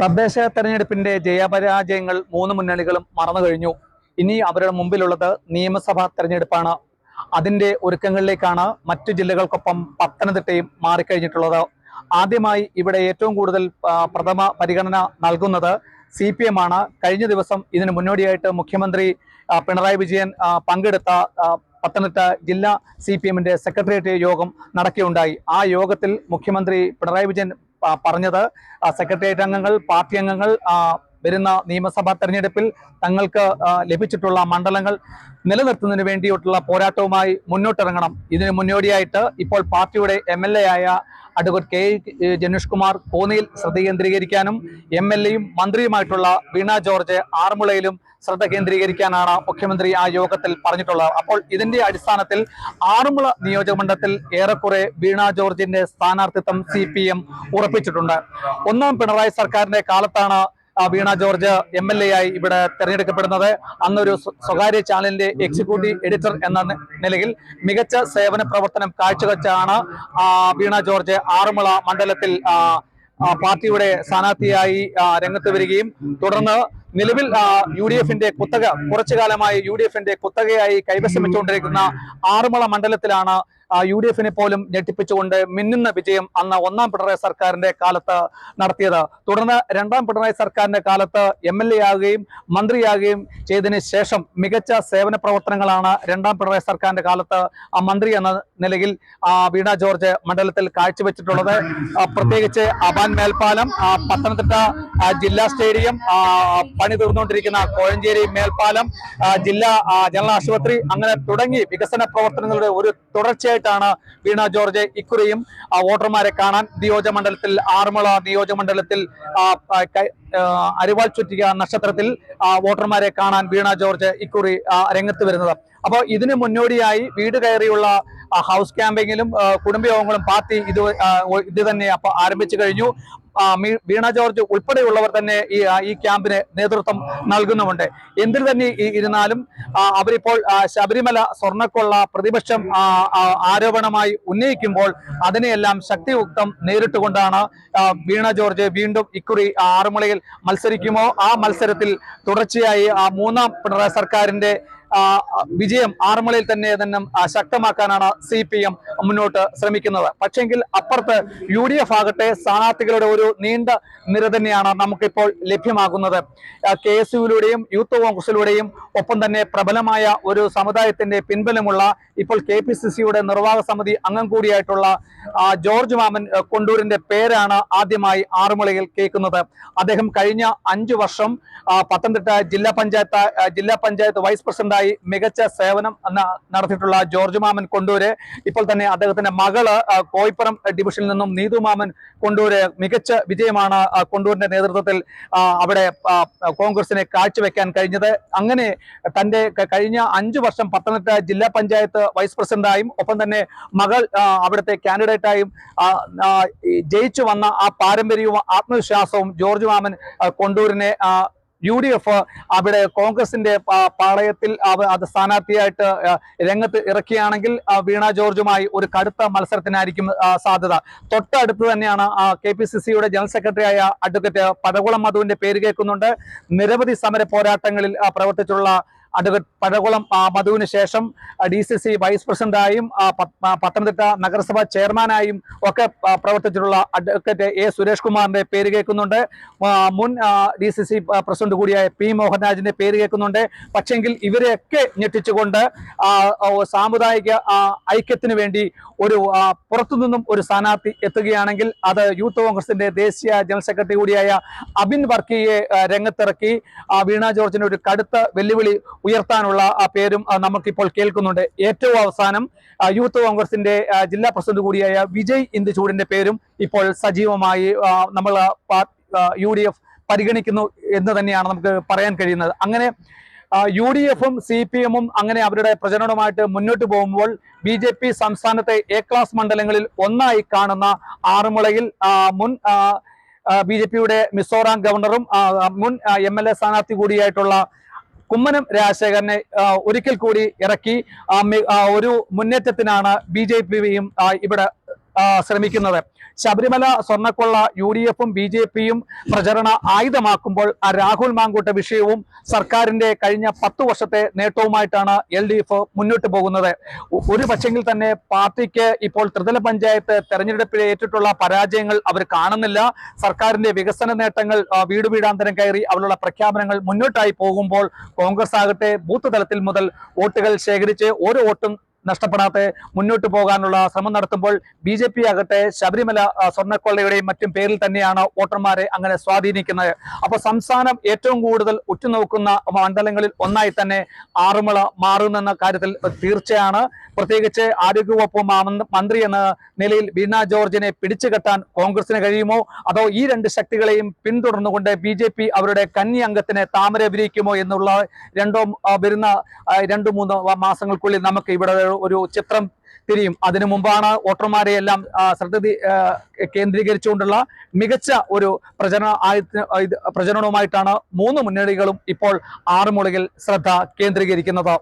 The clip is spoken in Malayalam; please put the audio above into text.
തദ്ദേശ തെരഞ്ഞെടുപ്പിന്റെ ജയപരാജയങ്ങൾ മൂന്ന് മുന്നണികളും മറന്നു കഴിഞ്ഞു. ഇനി അവരുടെ മുമ്പിലുള്ളത് നിയമസഭാ തെരഞ്ഞെടുപ്പാണ്. അതിന്റെ ഒരുക്കങ്ങളിലേക്കാണ് മറ്റു ജില്ലകൾക്കൊപ്പം പത്തനംതിട്ടയും മാറിക്കഴിഞ്ഞിട്ടുള്ളത്. ആദ്യമായി ഇവിടെ ഏറ്റവും കൂടുതൽ പ്രഥമ പരിഗണന നൽകുന്നത് സി പി എം ആണ്. കഴിഞ്ഞ ദിവസം ഇതിന് മുന്നോടിയായിട്ട് മുഖ്യമന്ത്രി പിണറായി വിജയൻ പങ്കെടുത്ത പത്തനംതിട്ട ജില്ലാ സി പി എമ്മിന്റെ സെക്രട്ടേറിയറ്റ് യോഗം നടക്കുകയുണ്ടായി. ആ യോഗത്തിൽ മുഖ്യമന്ത്രി പിണറായി വിജയൻ പറഞ്ഞത്. സെക്രട്ടേറിയറ്റ് അംഗങ്ങൾ പാർട്ടി അംഗങ്ങൾ വരുന്ന നിയമസഭാ തെരഞ്ഞെടുപ്പിൽ തങ്ങൾക്ക് ലഭിച്ചിട്ടുള്ള മണ്ഡലങ്ങൾ നിലനിർത്തുന്നതിന് വേണ്ടിയിട്ടുള്ള പോരാട്ടവുമായി മുന്നോട്ടിറങ്ങണം. ഇതിന് മുന്നോടിയായിട്ട് ഇപ്പോൾ പാർട്ടിയുടെ എം എൽ എ ആയ അഡ്വക്കേറ്റ് കെ. ജനീഷ് കുമാർ കോന്നിയിൽ ശ്രദ്ധ കേന്ദ്രീകരിക്കാനും എം എൽ എയും മന്ത്രിയുമായിട്ടുള്ള വീണ ജോർജ് ആറന്മുളയിലും ശ്രദ്ധ കേന്ദ്രീകരിക്കാനാണ് മുഖ്യമന്ത്രി ആ യോഗത്തിൽ പറഞ്ഞിട്ടുള്ളത്. അപ്പോൾ ഇതിന്റെ അടിസ്ഥാനത്തിൽ ആറന്മുള നിയോജകമണ്ഡലത്തിൽ ഏറെക്കുറെ വീണ ജോർജിന്റെ സ്ഥാനാർത്ഥിത്വം സി ഉറപ്പിച്ചിട്ടുണ്ട്. ഒന്നാം പിണറായി സർക്കാരിന്റെ കാലത്താണ് Veena George M L A ആയി ഇവിടെ തെരഞ്ഞെടുക്കപ്പെടുന്നത്. അന്നൊരു സ്വകാര്യ ചാനലിന്റെ എക്സിക്യൂട്ടീവ് എഡിറ്റർ എന്ന നിലയിൽ മികച്ച സേവന പ്രവർത്തനം കാഴ്ചവെച്ചാണ് വീണ ജോർജ് ആറന്മുള മണ്ഡലത്തിൽ പാർട്ടിയുടെ സ്ഥാനാർത്ഥിയായി രംഗത്ത് വരികയും തുടർന്ന് നിലവിൽ യു ഡി എഫിന്റെ കുത്തക കുറച്ചു കാലമായി യു ഡി എഫിന്റെ കുത്തകയായി കൈവശം വെച്ചുകൊണ്ടിരിക്കുന്ന ആറന്മുള മണ്ഡലത്തിലാണ് യു ഡി എഫിനെ പോലും ഞെട്ടിപ്പിച്ചുകൊണ്ട് മിന്നുന്ന വിജയം അന്ന് ഒന്നാം പിണറായി സർക്കാരിന്റെ കാലത്ത് നടത്തിയത്. തുടർന്ന് രണ്ടാം പിണറായി സർക്കാരിന്റെ കാലത്ത് എം എൽ എ ആകുകയും മന്ത്രിയാകുകയും ചെയ്തതിന് ശേഷം മികച്ച സേവന പ്രവർത്തനങ്ങളാണ് രണ്ടാം പിണറായി സർക്കാരിന്റെ കാലത്ത് ആ മന്ത്രി എന്ന നിലയിൽ ആ, വീണ ജോർജ് മണ്ഡലത്തിൽ കാഴ്ചവെച്ചിട്ടുള്ളത്. പ്രത്യേകിച്ച് അബാൻ മേൽപ്പാലം പത്തനംതിട്ട ജില്ലാ സ്റ്റേഡിയം പണി തീർന്നുകൊണ്ടിരിക്കുന്ന കോഴഞ്ചേരി മേൽപ്പാലം ജില്ലാ ജനറൽ ആശുപത്രി അങ്ങനെ തുടങ്ങി വികസന പ്രവർത്തനങ്ങളുടെ ഒരു തുടർച്ചയായിട്ടാണ് വീണ ജോർജ് ഇക്കുറിയും വോട്ടർമാരെ കാണാൻ നിയോജക മണ്ഡലത്തിൽ ആറന്മുള നിയോജക അരിവാൾ ചുറ്റിക നക്ഷത്രത്തിൽ വോട്ടർമാരെ കാണാൻ വീണ ജോർജ് ഇക്കുറി രംഗത്ത് വരുന്നത്. അപ്പോൾ ഇതിന് മുന്നോടിയായി വീട് കയറിയുള്ള ഹൗസ് ക്യാമ്പിങ്ങിലും കുടുംബയോഗങ്ങളും പാർട്ടി ഇത് ഇത് തന്നെ അപ്പൊ ആരംഭിച്ചു കഴിഞ്ഞു. വീണ ജോർജ് ഉൾപ്പെടെയുള്ളവർ തന്നെ ഈ ഈ ക്യാമ്പിന് നേതൃത്വം നൽകുന്നുമുണ്ട്. എന്തിൽ തന്നെ ഇരുന്നാലും അവരിപ്പോൾ ശബരിമല സ്വർണക്കൊള്ള പ്രതിപക്ഷം ആരോപണമായി ഉന്നയിക്കുമ്പോൾ അതിനെയെല്ലാം ശക്തിയുക്തം നേരിട്ടുകൊണ്ടാണ് വീണ ജോർജ് വീണ്ടും ഇക്കുറി ആറുമുളയിൽ മത്സരിക്കുമോ? ആ മത്സരത്തിൽ തുടർച്ചയായി ആ മൂന്നാം പിണറായി സർക്കാരിന്റെ വിജയം ആറന്മുളയിൽ തന്നെ തന്നെ ശക്തമാക്കാനാണ് സി പി എം മുന്നോട്ട് ശ്രമിക്കുന്നത്. പക്ഷെങ്കിൽ അപ്പുറത്ത് യു ഡി എഫ് ആകട്ടെ സ്ഥാനാർത്ഥികളുടെ ഒരു നീണ്ട നിര തന്നെയാണ് നമുക്കിപ്പോൾ ലഭ്യമാകുന്നത്. കെ എസ് യുവിലൂടെയും യൂത്ത് കോൺഗ്രസിലൂടെയും ഒപ്പം തന്നെ പ്രബലമായ ഒരു സമുദായത്തിന്റെ പിൻബലമുള്ള ഇപ്പോൾ കെ പി സി സിയുടെ നിർവാഹക സമിതി അംഗം കൂടിയായിട്ടുള്ള ജോർജ് മാമൻ കൊണ്ടൂരിന്റെ പേരാണ് ആദ്യമായി ആറന്മുളയിൽ കേൾക്കുന്നത്. അദ്ദേഹം കഴിഞ്ഞ അഞ്ചു വർഷം പത്തനംതിട്ട ജില്ലാ പഞ്ചായത്ത് ജില്ലാ പഞ്ചായത്ത് വൈസ് പ്രസിഡന്റായി മികച്ച സേവനം നടത്തിയിട്ടുള്ള ജോർജ് മാമൻ കൊണ്ടൂര്. ഇപ്പോൾ തന്നെ അദ്ദേഹത്തിന്റെ മകൾ കോയിപ്പുറം ഡിവിഷനിൽ നിന്നും നീതു മാമൻ കൊണ്ടൂര് മികച്ച വിജയമാണ് കൊണ്ടൂരിന്റെ നേതൃത്വത്തിൽ അവിടെ കോൺഗ്രസിനെ കാഴ്ചവെക്കാൻ കഴിഞ്ഞത്. അങ്ങനെ തന്റെ കഴിഞ്ഞ അഞ്ചു വർഷം പത്തനംതിട്ട ജില്ലാ പഞ്ചായത്ത് വൈസ് പ്രസിഡന്റായും ഒപ്പം തന്നെ മകൾ അവിടുത്തെ കാൻഡിഡേറ്റായും ജയിച്ചു വന്ന ആ പാരമ്പര്യവും ആത്മവിശ്വാസവും ജോർജ് മാമൻ കൊണ്ടൂരിനെ യു ഡി എഫ് അവിടെ കോൺഗ്രസിന്റെ പാളയത്തിൽ അത് സ്ഥാനാർത്ഥിയായിട്ട് രംഗത്ത് ഇറക്കിയാണെങ്കിൽ വീണ ജോർജുമായി ഒരു കടുത്ത മത്സരത്തിനായിരിക്കും സാധ്യത. തൊട്ടടുത്ത് തന്നെയാണ് കെ പി സി സിയുടെ ജനറൽ സെക്രട്ടറിയായ അഡ്വക്കേറ്റ് പടകുളം മധുവിന്റെ പേര് കേൾക്കുന്നുണ്ട്. നിരവധി സമര പോരാട്ടങ്ങളിൽ പ്രവർത്തിച്ചുള്ള അഡ്വക്കേറ്റ് പഴകുളം മധുവിന് ശേഷം ഡി സി സി വൈസ് പ്രസിഡന്റായും പത്തനംതിട്ട നഗരസഭ ചെയർമാനായും ഒക്കെ പ്രവർത്തിച്ചിട്ടുള്ള അഡ്വക്കേറ്റ് എ സുരേഷ് കുമാറിന്റെ പേര് കേൾക്കുന്നുണ്ട്. മുൻ ഡി സി സി പ്രസിഡന്റ് കൂടിയായ പി മോഹൻരാജിന്റെ പേര് കേൾക്കുന്നുണ്ട്. പക്ഷെങ്കിൽ ഇവരെയൊക്കെ ഞെട്ടിച്ചുകൊണ്ട് സാമുദായിക ഐക്യത്തിന് വേണ്ടി ഒരു പുറത്തുനിന്നും ഒരു സ്ഥാനാർത്ഥി എത്തുകയാണെങ്കിൽ അത് യൂത്ത് കോൺഗ്രസിന്റെ ദേശീയ ജനറൽ സെക്രട്ടറി കൂടിയായ അബിൻ വർക്കിയെ രംഗത്തിറക്കി വീണ ജോർജിന് ഒരു കടുത്ത വെല്ലുവിളി ഉയർത്താനുള്ള ആ പേരും നമുക്കിപ്പോൾ കേൾക്കുന്നുണ്ട്. ഏറ്റവും അവസാനം യൂത്ത് കോൺഗ്രസിന്റെ ജില്ലാ പ്രസിഡന്റ് കൂടിയായ വിജയ് ഇന്ദുചൂടിന്റെ പേരും ഇപ്പോൾ സജീവമായി നമ്മൾ യു ഡി എഫ് പരിഗണിക്കുന്നു എന്ന് തന്നെയാണ് നമുക്ക് പറയാൻ കഴിയുന്നത്. അങ്ങനെ യു ഡി എഫും സി പി എമ്മും അങ്ങനെ അവരുടെ പ്രചരണവുമായിട്ട് മുന്നോട്ട് പോകുമ്പോൾ ബി ജെ പി സംസ്ഥാനത്തെ എ ക്ലാസ് മണ്ഡലങ്ങളിൽ ഒന്നായി കാണുന്ന ആറന്മുളയിൽ ആ, മുൻ ബി ജെ പിയുടെ മിസോറാം ഗവർണറും മുൻ എം എൽ എ സ്ഥാനാർത്ഥി കൂടിയായിട്ടുള്ള കുമ്മനം രാജശേഖരനെ ഒരിക്കൽ കൂടി ഇറക്കി ഒരു മുന്നേറ്റത്തിനാണ് ബി ഇവിടെ ശ്രമിക്കുന്നത്. ശബരിമല സ്വർണക്കൊള്ള യു ഡി എഫും ബി ജെ പിയും പ്രചരണ ആയുധമാക്കുമ്പോൾ ആ രാഹുൽ മാങ്കൂട്ട വിഷയവും സർക്കാരിന്റെ കഴിഞ്ഞ പത്തു വർഷത്തെ നേട്ടവുമായിട്ടാണ് എൽ ഡി എഫ് മുന്നോട്ട് പോകുന്നത്. ഒരു പക്ഷെങ്കിൽ തന്നെ പാർട്ടിക്ക് ഇപ്പോൾ ത്രിതല പഞ്ചായത്ത് തെരഞ്ഞെടുപ്പിൽ ഏറ്റിട്ടുള്ള പരാജയങ്ങൾ അവർ കാണുന്നില്ല. സർക്കാരിന്റെ വികസന നേട്ടങ്ങൾ വീട് വീടാന്തരം കയറി അവരുടെ പ്രഖ്യാപനങ്ങൾ മുന്നോട്ടായി പോകുമ്പോൾ കോൺഗ്രസ് ആകട്ടെ ബൂത്ത് തലത്തിൽ മുതൽ വോട്ടുകൾ ശേഖരിച്ച് ഓരോ വോട്ടും നഷ്ടപ്പെടാതെ മുന്നോട്ട് പോകാനുള്ള ശ്രമം നടത്തുമ്പോൾ ബി ജെ പി ആകട്ടെ ശബരിമല സ്വർണക്കൊള്ളയുടെയും മറ്റും പേരിൽ തന്നെയാണ് വോട്ടർമാരെ അങ്ങനെ സ്വാധീനിക്കുന്നത്. അപ്പൊ സംസ്ഥാനം ഏറ്റവും കൂടുതൽ ഉറ്റുനോക്കുന്ന മണ്ഡലങ്ങളിൽ ഒന്നായി തന്നെ ആറുമുള മാറുമെന്ന കാര്യത്തിൽ തീർച്ചയാണ്. പ്രത്യേകിച്ച് ആരോഗ്യവകുപ്പ് മന്ത്രി എന്ന നിലയിൽ ബീന ജോർജിനെ പിടിച്ചുകെട്ടാൻ കോൺഗ്രസിന് കഴിയുമോ? അതോ ഈ രണ്ട് ശക്തികളെയും പിന്തുടർന്നുകൊണ്ട് ബി ജെ പി അവരുടെ കന്നി അംഗത്തിനെ താമര വിരിയിക്കുമോ എന്നുള്ള രണ്ടോ വരുന്ന രണ്ടു മൂന്ന് മാസങ്ങൾക്കുള്ളിൽ നമുക്ക് ഇവിടെ ഒരു ചിത്രം തിരിയും. അതിനു മുമ്പാണ് വോട്ടർമാരെ എല്ലാം ശ്രദ്ധ കേന്ദ്രീകരിച്ചുകൊണ്ടുള്ള മികച്ച ഒരു പ്രചരണ പ്രചരണവുമായിട്ടാണ് മൂന്ന് മുന്നണികളും ഇപ്പോൾ ആറുമുളകിൽ ശ്രദ്ധ കേന്ദ്രീകരിക്കുന്നത്.